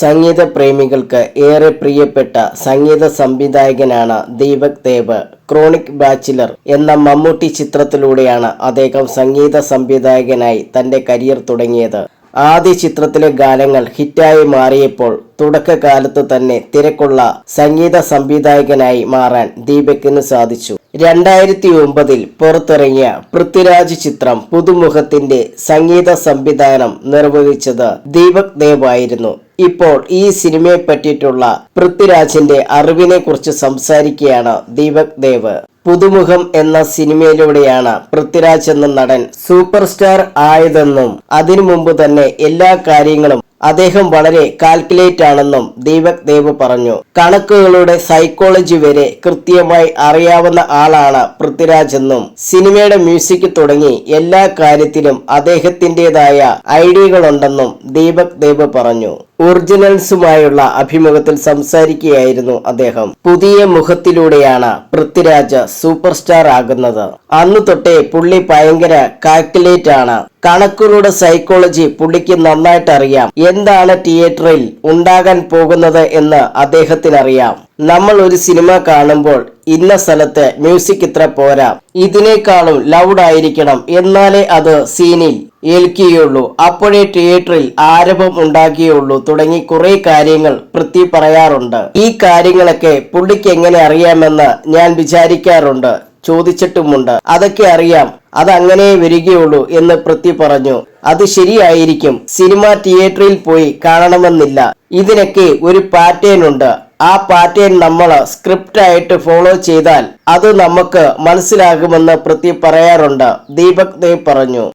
സംഗീത പ്രേമികൾക്ക് ഏറെ പ്രിയപ്പെട്ട സംഗീത സംവിധായകനാണ് ദീപക് ദേവ് ക്രോണിക് ബാച്ചിലർ എന്ന മമ്മൂട്ടി ചിത്രത്തിലൂടെയാണ് അദ്ദേഹം സംഗീത സംവിധായകനായി തന്റെ കരിയർ തുടങ്ങിയത്. ആദ്യ ചിത്രത്തിലെ ഗാനങ്ങൾ ഹിറ്റായി മാറിയപ്പോൾ തുടക്കകാലത്ത് തന്നെ തിരക്കുള്ള സംഗീത സംവിധായകനായി മാറാൻ ദീപക്കിന് സാധിച്ചു. രണ്ടായിരത്തി ഒമ്പതിൽ പുറത്തിറങ്ങിയ പൃഥ്വിരാജ് ചിത്രം പുതുമുഖത്തിന്റെ സംഗീത സംവിധാനം നിർവഹിച്ചത് ദീപക് ദേവ് ആയിരുന്നു. ഇപ്പോൾ ഈ സിനിമയെ പറ്റിയിട്ടുള്ള പൃഥ്വിരാജിന്റെ അറിവിനെ കുറിച്ച് സംസാരിക്കുകയാണ് ദീപക് ദേവ്. പുതുമുഖം എന്ന സിനിമയിലൂടെയാണ് പൃഥ്വിരാജ് എന്ന നടൻ സൂപ്പർ സ്റ്റാർ ആയതെന്നും അതിനു മുമ്പ് തന്നെ എല്ലാ കാര്യങ്ങളും അദ്ദേഹം വളരെ കാൽക്കുലേറ്റ് ആണെന്നും ദീപക് ദേവ് പറഞ്ഞു. കണക്കുകളുടെ സൈക്കോളജി വരെ കൃത്യമായി അറിയാവുന്ന ആളാണ് പൃഥ്വിരാജ് എന്നും സിനിമയുടെ മ്യൂസിക് തുടങ്ങി എല്ലാ കാര്യത്തിലും അദ്ദേഹത്തിന്റെതായ ഐഡിയകളുണ്ടെന്നും ദീപക് ദേവ് പറഞ്ഞു. ഒറിജിനൽസുമായുള്ള അഭിമുഖത്തിൽ സംസാരിക്കുകയായിരുന്നു അദ്ദേഹം. പുതിയ മുഖത്തിലൂടെയാണ് പൃഥ്വിരാജ് സൂപ്പർ സ്റ്റാർ ആകുന്നത് അന്ന് തൊട്ടേ പുള്ളി ഭയങ്കര കാൽക്കുലേറ്റ് ആണ് കണക്കുകളുടെ സൈക്കോളജി പുള്ളിക്ക് നന്നായിട്ട് അറിയാം എന്താണ് തിയേറ്ററിൽ ഉണ്ടാകാൻ പോകുന്നത് എന്ന് അദ്ദേഹത്തിന് അറിയാം നമ്മൾ ഒരു സിനിമ കാണുമ്പോൾ ഇന്ന സ്ഥലത്ത് മ്യൂസിക് ഇത്ര പോരാ. ഇതിനേക്കാളും ലൗഡ് ആയിരിക്കണം. എന്നാലേ അത് സീനിൽ ഏൽക്കുകയുള്ളൂ. അപ്പോഴേ തിയേറ്ററിൽ ആരവം ഉണ്ടാക്കുകയുള്ളൂ തുടങ്ങി കുറെ കാര്യങ്ങൾ പൃഥ്വി പറയാറുണ്ട്. ഈ കാര്യങ്ങളൊക്കെ പുള്ളിക്ക് എങ്ങനെ അറിയാമെന്ന് ഞാൻ വിചാരിക്കാറുണ്ട് ചോദിച്ചിട്ടുമുണ്ട്. അതൊക്കെ അറിയാം അതങ്ങനെ വരികയുള്ളൂ എന്ന് പൃഥ്വി പറഞ്ഞു. അത് ശരിയായിരിക്കും സിനിമ തിയേറ്ററിൽ പോയി കാണണമെന്നില്ല. ഇതിനൊക്കെ ഒരു പാറ്റേൺ ഉണ്ട്. ആ പാറ്റേൺ നമ്മൾ സ്ക്രിപ്റ്റ് ആയിട്ട് ഫോളോ ചെയ്താൽ അത് നമുക്ക് മനസ്സിലാകുമെന്ന് പൃഥ്വി പറയാറുണ്ട് ദീപക് ദേവ് പറഞ്ഞു.